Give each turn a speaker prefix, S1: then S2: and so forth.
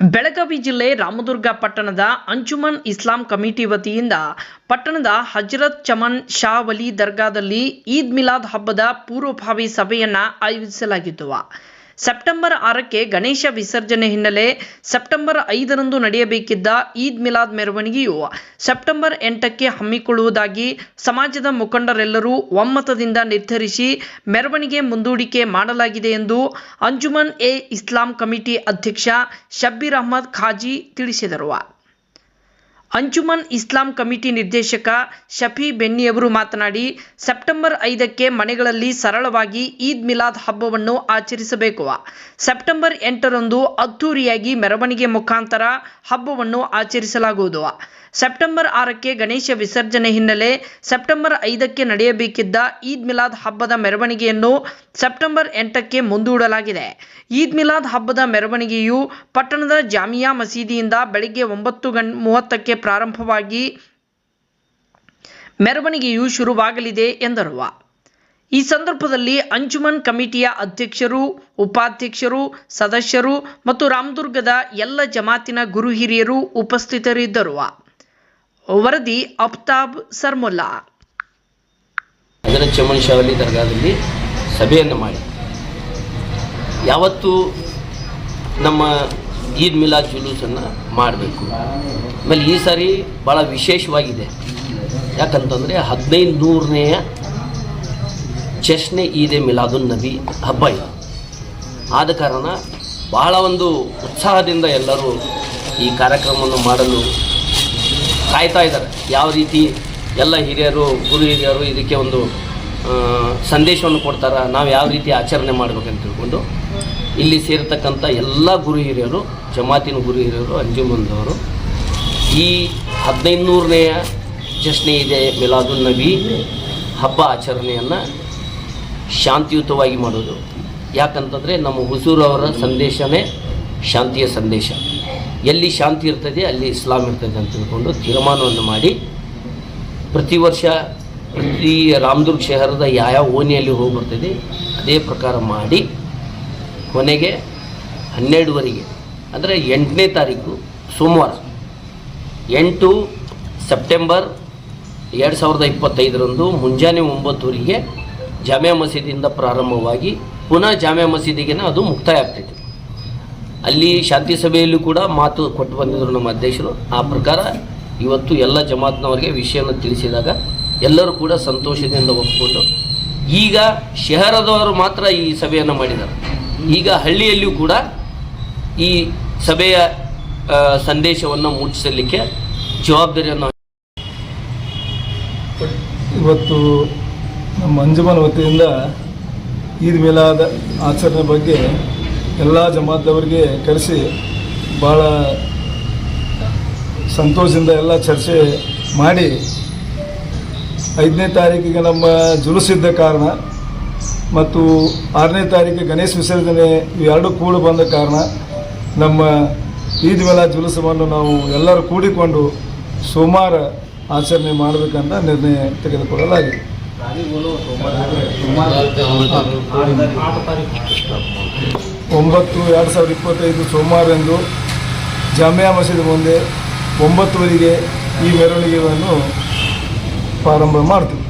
S1: ಬೆಳಗಾವಿ ಜಿಲ್ಲೆ ರಾಮದುರ್ಗ ಪಟ್ಟಣದ ಅಂಜುಮನ್ ಇಸ್ಲಾಂ ಕಮಿಟಿ ವತಿಯಿಂದ ಪಟ್ಟಣದ ಹಜರತ್ ಚಮನ್ ಶಾ ವಲಿ ದರ್ಗಾದಲ್ಲಿ ಈದ್ ಮಿಲಾದ್ ಹಬ್ಬದ ಪೂರ್ವಭಾವಿ ಸಭೆಯನ್ನು ಆಯೋಜಿಸಲಾಗಿತ್ತು. ಸೆಪ್ಟೆಂಬರ್ ಆರಕ್ಕೆ ಗಣೇಶ ವಿಸರ್ಜನೆ ಹಿನ್ನೆಲೆ ಸೆಪ್ಟೆಂಬರ್ ಐದರಂದು ನಡೆಯಬೇಕಿದ್ದ ಈದ್ ಮಿಲಾದ್ ಮೆರವಣಿಗೆಯು ಸೆಪ್ಟೆಂಬರ್ ಎಂಟಕ್ಕೆ ಹಮ್ಮಿಕೊಳ್ಳುವುದಾಗಿ ಸಮಾಜದ ಮುಖಂಡರೆಲ್ಲರೂ ಒಮ್ಮತದಿಂದ ನಿರ್ಧರಿಸಿ ಮೆರವಣಿಗೆ ಮುಂದೂಡಿಕೆ ಮಾಡಲಾಗಿದೆ ಎಂದು ಅಂಜುಮನ್ ಎ ಇಸ್ಲಾಂ ಕಮಿಟಿ ಅಧ್ಯಕ್ಷ ಶಬ್ಬೀರ್ ಅಹ್ಮದ್ ಖಾಜಿ ತಿಳಿಸಿದರು. ಅಂಜುಮನ್ ಇಸ್ಲಾಂ ಕಮಿಟಿ ನಿರ್ದೇಶಕ ಶಫಿ ಬೆನ್ನಿಯವರು ಮಾತನಾಡಿ, ಸೆಪ್ಟೆಂಬರ್ ಐದಕ್ಕೆ ಮನೆಗಳಲ್ಲಿ ಸರಳವಾಗಿ ಈದ್ ಮಿಲಾದ್ ಹಬ್ಬವನ್ನು ಆಚರಿಸಬೇಕು. ಸೆಪ್ಟೆಂಬರ್ ಎಂಟರಂದು ಅದ್ದೂರಿಯಾಗಿ ಮೆರವಣಿಗೆ ಮುಖಾಂತರ ಹಬ್ಬವನ್ನು ಆಚರಿಸಲಾಗುವುದು. ಸೆಪ್ಟೆಂಬರ್ ಆರಕ್ಕೆ ಗಣೇಶ ವಿಸರ್ಜನೆ ಹಿನ್ನೆಲೆ ಸೆಪ್ಟೆಂಬರ್ ಐದಕ್ಕೆ ನಡೆಯಬೇಕಿದ್ದ ಈದ್ ಮಿಲಾದ್ ಹಬ್ಬದ ಮೆರವಣಿಗೆಯನ್ನು ಸೆಪ್ಟೆಂಬರ್ ಎಂಟಕ್ಕೆ ಮುಂದೂಡಲಾಗಿದೆ. ಈದ್ ಮಿಲಾದ್ ಹಬ್ಬದ ಮೆರವಣಿಗೆಯು ಪಟ್ಟಣದ ಜಾಮಿಯಾ ಮಸೀದಿಯಿಂದ ಬೆಳಗ್ಗೆ ಒಂಬತ್ತು ಗಂ ಮೂವತ್ತಕ್ಕೆ ಪ್ರಾರಂಭವಾಗಿ ಮೆರವಣಿಗೆಯು ಶುರುವಾಗಲಿದೆ ಎಂದರು. ಈ ಸಂದರ್ಭದಲ್ಲಿ ಅಂಜುಮನ್ ಕಮಿಟಿಯ ಅಧ್ಯಕ್ಷರು, ಉಪಾಧ್ಯಕ್ಷರು, ಸದಸ್ಯರು ಮತ್ತು ರಾಮದುರ್ಗದ ಎಲ್ಲ ಜಮಾತಿನ ಗುರು ಹಿರಿಯರು ಉಪಸ್ಥಿತರಿದ್ದರು. ವರದಿ ಅಫ್ತಾಬ್ ಸರ್ಮುಲ್ಲಾ.
S2: ಚಮನ್ ಶಾವಲಿ ದರ್ಗಾದಲ್ಲಿ ಸಭೆಯನ್ನು ಮಾಡಿ ಯಾವತ್ತು ನಮ್ಮ ಈದ್ ಮಿಲಾದ್ ಜುಲೂಸನ್ನು ಮಾಡಬೇಕು. ಆಮೇಲೆ ಈ ಸಾರಿ ಭಾಳ ವಿಶೇಷವಾಗಿದೆ. ಯಾಕಂತಂದರೆ ಹದಿನೈದು ನೂರನೆಯ ಚಷ್ನೆ ಈದೆ ಮಿಲಾದುನ್ ನಬಿ ಹಬ್ಬ ಇದು. ಆದ ಕಾರಣ ಬಹಳ ಒಂದು ಉತ್ಸಾಹದಿಂದ ಎಲ್ಲರೂ ಈ ಕಾರ್ಯಕ್ರಮವನ್ನು ಮಾಡಲು ಕಾಯ್ತಾ ಇದ್ದಾರೆ. ಯಾವ ರೀತಿ ಎಲ್ಲ ಹಿರಿಯರು, ಗುರು ಹಿರಿಯರು ಇದಕ್ಕೆ ಒಂದು ಸಂದೇಶವನ್ನು ಕೊಡ್ತಾರೆ, ನಾವು ಯಾವ ರೀತಿ ಆಚರಣೆ ಮಾಡಬೇಕಂತ ತಿಳ್ಕೊಂಡು ಇಲ್ಲಿ ಸೇರ್ತಕ್ಕಂಥ ಎಲ್ಲ ಗುರು ಹಿರಿಯರು, ಜಮಾತಿನ ಗುರು ಹಿರಿಯರು, ಅಂಜುಮಂದವರು, ಈ ಹದಿನೈದು ನೂರನೆಯ ಜಶ್ನೆ ಇದೆ ಮಿಲಾದುಲ್ ನಬಿ ಹಬ್ಬ ಆಚರಣೆಯನ್ನು ಶಾಂತಿಯುತವಾಗಿ ಮಾಡೋದು ಯಾಕಂತಂದರೆ ನಮ್ಮ ಹುಸೂರವರ ಸಂದೇಶನೇ ಶಾಂತಿಯ ಸಂದೇಶ. ಎಲ್ಲಿ ಶಾಂತಿ ಇರ್ತದೆ, ಅಲ್ಲಿ ಇಸ್ಲಾಂ ಇರ್ತದೆ ಅಂತ ತಿಳ್ಕೊಂಡು ತೀರ್ಮಾನವನ್ನು ಮಾಡಿ ಪ್ರತಿ ವರ್ಷ ಪ್ರತಿ ರಾಮದುರ್ಗ್ ಶಹರದ ಯಾವ ಓಣಿಯಲ್ಲಿ ಹೋಗಿ ಬರ್ತದೆ ಅದೇ ಪ್ರಕಾರ ಮಾಡಿ ಕೊನೆಗೆ ಹನ್ನೆರಡುವರೆಗೆ, ಅಂದರೆ ಎಂಟನೇ ತಾರೀಕು ಸೋಮವಾರ, ಎಂಟು ಸೆಪ್ಟೆಂಬರ್ ಎರಡು ಸಾವಿರದ ಇಪ್ಪತ್ತೈದರಂದು ಮುಂಜಾನೆ ಒಂಬತ್ತುವರೆಗೆ ಜಾಮಿಯಾ ಮಸೀದಿಯಿಂದ ಪ್ರಾರಂಭವಾಗಿ ಪುನಃ ಜಾಮಿಯಾ ಮಸೀದಿಗೆ ಅದು ಮುಕ್ತಾಯ ಆಗ್ತೈತೆ ಅಲ್ಲಿ ಶಾಂತಿ ಸಭೆಯಲ್ಲೂ ಕೂಡ ಮಾತು ಕೊಟ್ಟು ಬಂದಿದ್ದರು ನಮ್ಮ ಅಧ್ಯಕ್ಷರು. ಆ ಪ್ರಕಾರ ಇವತ್ತು ಎಲ್ಲ ಜಮಾತ್ನವರಿಗೆ ವಿಷಯವನ್ನು ತಿಳಿಸಿದಾಗ ಎಲ್ಲರೂ ಕೂಡ ಸಂತೋಷದಿಂದ ಒಪ್ಪಿಕೊಂಡು ಈಗ ಶಹರದವರು ಮಾತ್ರ ಈ ಸಭೆಯನ್ನು ಮಾಡಿದ್ದಾರೆ. ಈಗ ಹಳ್ಳಿಯಲ್ಲಿಯೂ ಕೂಡ ಈ ಸಭೆಯ ಸಂದೇಶವನ್ನು ಮುಟ್ಟಿಸಲಿಕ್ಕೆ ಜವಾಬ್ದಾರಿಯನ್ನು
S3: ಇವತ್ತು ನಮ್ಮ ಅಂಜುಮನ್ ವತಿಯಿಂದ ಈದ್ ಮೇಲಾದ ಆಚರಣೆ ಬಗ್ಗೆ ಎಲ್ಲ ಜಮಾತದವರಿಗೆ ಕರೆಸಿ ಭಾಳ ಸಂತೋಷದಿಂದ ಎಲ್ಲ ಚರ್ಚೆ ಮಾಡಿ ಐದನೇ ತಾರೀಕಿಗೆ ನಮ್ಮ ಜುಲುಸಿದ್ದ ಕಾರಣ ಮತ್ತು ಆರನೇ ತಾರೀಕು ಗಣೇಶ ವಿಸರ್ಜನೆ ಇವೆರಡೂ ಕೂಡ ಬಂದ ಕಾರಣ ನಮ್ಮ ಈದ್ ಮಿಲಾದ್ ಜುಲುಸವನ್ನು ನಾವು ಎಲ್ಲರೂ ಕೂಡಿಕೊಂಡು ಸೋಮವಾರ ಆಚರಣೆ ಮಾಡಬೇಕಂತ ನಿರ್ಣಯ ತೆಗೆದುಕೊಳ್ಳಲಾಗಿದೆ. ಒಂಬತ್ತು ಎರಡು ಸಾವಿರದ ಇಪ್ಪತ್ತೈದು ಸೋಮವಾರಂದು ಜಾಮಿಯಾ ಮಸೀದಿ ಮುಂದೆ ಒಂಬತ್ತುವರೆಗೆ ಈ ಮೆರವಣಿಗೆಯನ್ನು ಪ್ರಾರಂಭ ಮಾಡ್ತೀವಿ.